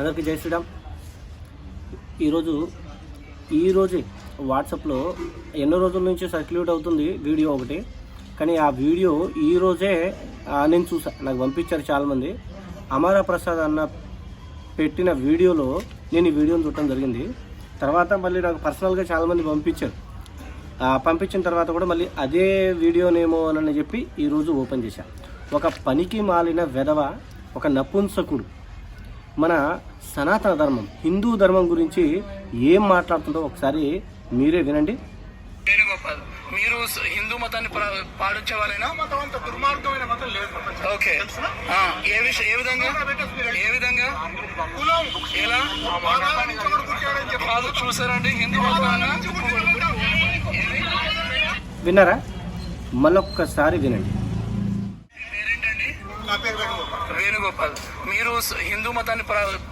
అందరికీ జై శ్రీరామ్. ఈరోజు ఈరోజే వాట్సాప్లో ఎన్నో రోజుల నుంచి సర్క్యులేట్ అవుతుంది వీడియో ఒకటి. కానీ ఆ వీడియో ఈరోజే నేను చూసా. నాకు పంపించారు చాలామంది. అమరా ప్రసాద్ అన్న పెట్టిన వీడియోలో నేను ఈ వీడియోని చూడటం జరిగింది. తర్వాత మళ్ళీ నాకు పర్సనల్గా చాలామంది పంపించారు. పంపించిన తర్వాత కూడా మళ్ళీ అదే వీడియోనేమో అని చెప్పి ఈరోజు ఓపెన్ చేశాను ఒక పనికి మాలిన వెధవ ఒక నపుంసకుడు మన సనాతన ధర్మం హిందూ ధర్మం గురించి ఏం మాట్లాడుతుందో ఒకసారి మీరే వినండి. వేణుగోపాల్ మీరు హిందూ మతాన్ని పాటించే వాళ్ళైనా? మతం అంత దుర్మార్గమైన మతం లేదు. ఓకే. ఆ, ఏ విషయం ఏ విధంగా? ఏ విధంగా? కులం. ఎలా? కాదు చూసారండి హిందూ మతాన్ని విన్నారా? మళ్ళొక్కసారి వినండి. పేరేంటండి? నా పేరు వేణుగోపాల్. వేణుగోపాల్ మీరు హిందూ మతాన్ని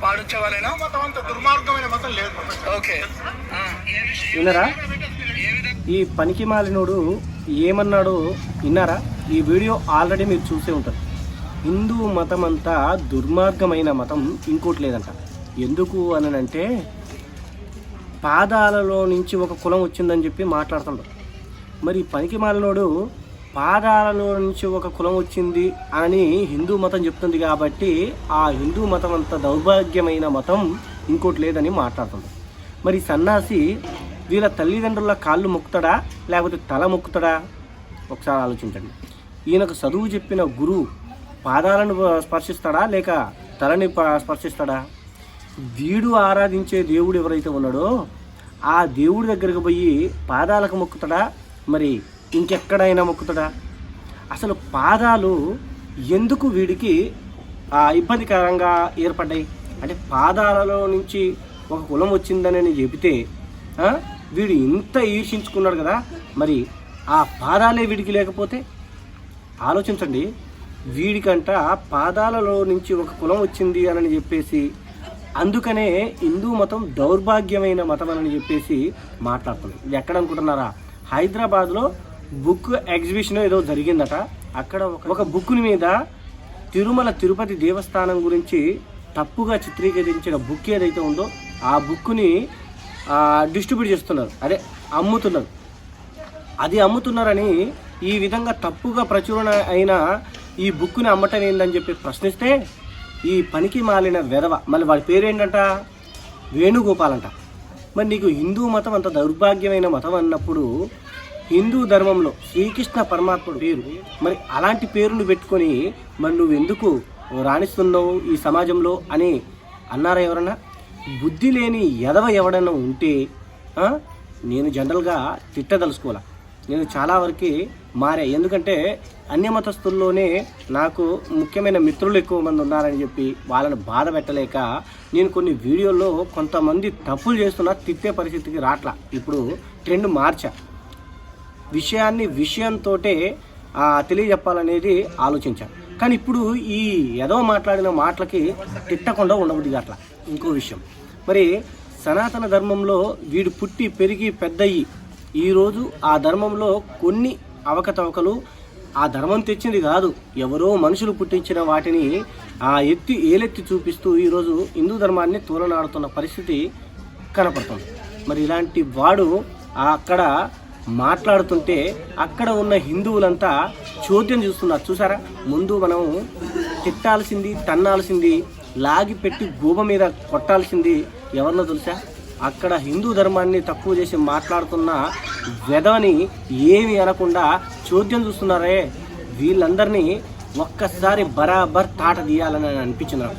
పాటించే వాళ్ళైనా? మతం అంత దుర్మార్గమైన మతం లేదు. ఓకే. విన్నారా? ఈ పనికి మాలినోడు ఏమన్నాడో విన్నారా? ఈ వీడియో ఆల్రెడీ మీరు చూసే ఉంటారు. హిందూ మతం అంతా దుర్మార్గమైన మతం ఇంకోటి లేదంట. ఎందుకు అని అంటే పాదాలలో నుంచి ఒక కులం వచ్చిందని చెప్పి మాట్లాడుతుంటారు. మరి ఈ పనికి మాలినోడు పాదాలలో నుంచి ఒక కులం వచ్చింది అని హిందూ మతం చెప్తుంది కాబట్టి ఆ హిందూ మతం అంత దౌర్భాగ్యమైన మతం ఇంకోటి లేదని మాట్లాడుతుంది. మరి సన్నాసి వీళ్ళ తల్లిదండ్రుల కాళ్ళు మొక్కుతాడా లేకపోతే తల మొక్కుతాడా? ఒకసారి ఆలోచించండి. ఈయనకు చదువు చెప్పిన గురువు పాదాలను స్పర్శిస్తాడా లేక తలని ప- స్పర్శిస్తాడా? వీడు ఆరాధించే దేవుడు ఎవరైతే ఉన్నాడో ఆ దేవుడి దగ్గరకు పోయి పాదాలకు మొక్కుతాడా? మరి ఇంకెక్కడైనా మొక్కుతాడా? అసలు పాదాలు ఎందుకు వీడికి ఇబ్బందికరంగా ఏర్పడ్డాయి? అంటే పాదాలలో నుంచి ఒక కులం వచ్చిందని చెబితే వీడు ఇంత ఈర్షించుకున్నాడు కదా మరి ఆ పాదాలే వీడికి లేకపోతే? ఆలోచించండి వీడికంట పాదాలలో నుంచి ఒక కులం వచ్చింది అని చెప్పేసి అందుకనే హిందూ మతం దౌర్భాగ్యమైన మతం అని చెప్పేసి మాట్లాడుతుంది ఇది ఎక్కడ అనుకుంటున్నారా? హైదరాబాద్లో బుక్ ఎగ్జిబిషన్ ఏదో జరిగిందట. అక్కడ ఒక- ఒక బుక్ మీద తిరుమల తిరుపతి దేవస్థానం గురించి తప్పుగా చిత్రీకరించిన బుక్ ఏదైతే ఉందో ఆ బుక్ని డిస్ట్రిబ్యూట్ చేస్తున్నారు. అదే అమ్ముతున్నారు. అది అమ్ముతున్నారని ఈ విధంగా తప్పుగా ప్రచురణ అయిన ఈ బుక్ని అమ్మటం ఏందని చెప్పి ప్రశ్నిస్తే ఈ పనికి మాలిన వెధవ మళ్ళీ వాడి పేరు ఏంటంట వేణుగోపాల్ అంట మరి నీకు హిందూ మతం అంత దౌర్భాగ్యమైన మతం అన్నప్పుడు హిందూ ధర్మంలో శ్రీకృష్ణ పరమాత్ముడు పేరు మరి అలాంటి పేరును పెట్టుకొని మరి నువ్వు ఎందుకు రాణిస్తున్నావు ఈ సమాజంలో అని అన్నారా ఎవరన్నా? బుద్ధి లేని ఎదవ ఎవడన్నా ఉంటే నేను జనరల్గా తిట్టదలుచుకోవాలి? నేను చాలా వరకు మారా. ఎందుకంటే అన్య మతస్థుల్లోనే నాకు ముఖ్యమైన మిత్రులు ఎక్కువ మంది ఉన్నారని చెప్పి వాళ్ళని బాధ పెట్టలేక నేను కొన్ని వీడియోల్లో కొంతమంది తప్పులు చేస్తున్నా తిట్టే పరిస్థితికి రాట్లా. ఇప్పుడు ట్రెండ్ మార్చా. విషయాన్ని విషయంతో తెలియజెప్పాలనేది ఆలోచించాను కానీ ఇప్పుడు ఈ ఏదో మాట్లాడిన మాటలకి తిట్టకుండా ఉండబుద్ది అట్లా ఇంకో విషయం. మరి సనాతన ధర్మంలో వీడు పుట్టి పెరిగి పెద్దయ్యి ఈరోజు ఆ ధర్మంలో కొన్ని అవకతవకలు ఆ ధర్మం తెచ్చింది కాదు. ఎవరో మనుషులు పుట్టించిన వాటిని ఆ ఎత్తి ఏలెత్తి చూపిస్తూ ఈరోజు హిందూ ధర్మాన్ని తూలనాడుతున్న పరిస్థితి కనపడుతుంది. మరి ఇలాంటి వాడు అక్కడ మాట్లాడుతుంటే అక్కడ ఉన్న హిందువులంతా చోద్యం చూస్తున్నారు. చూసారా? ముందు మనం తిట్టాల్సింది తన్నాల్సింది లాగి పెట్టి గూబ మీద కొట్టాల్సింది ఎవరినో తెలుసా? అక్కడ హిందూ ధర్మాన్ని తక్కువ చేసి మాట్లాడుతున్న వెధవని ఏమి అనకుండా చోద్యం చూస్తున్నారే? వీళ్ళందరినీ ఒక్కసారి బరాబర్ తాట తీయాలని అనిపించింది నాకు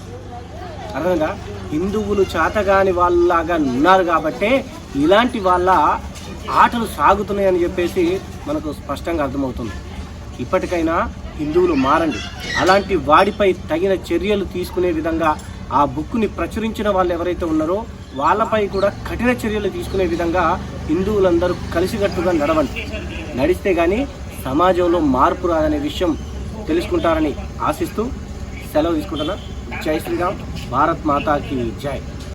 అర్థమైందా? హిందువులు చేతగాని వాళ్ళలాగా ఉన్నారు కాబట్టే ఇలాంటి వాళ్ళ ఆటలు సాగుతున్నాయని చెప్పేసి మనకు స్పష్టంగా అర్థమవుతుంది. ఇప్పటికైనా హిందువులు మారండి. అలాంటి వాడిపై తగిన చర్యలు తీసుకునే విధంగా ఆ బుక్ని ప్రచురించిన వాళ్ళు ఎవరైతే ఉన్నారో వాళ్ళపై కూడా కఠిన చర్యలు తీసుకునే విధంగా హిందువులందరూ కలిసికట్టుగా నడవండి. నడిస్తే కానీ సమాజంలో మార్పు రాదనే విషయం తెలుసుకుంటారని ఆశిస్తూ సెలవు తీసుకుంటున్నా. జై శ్రీరామ్. భారత్ మాతాకి జై.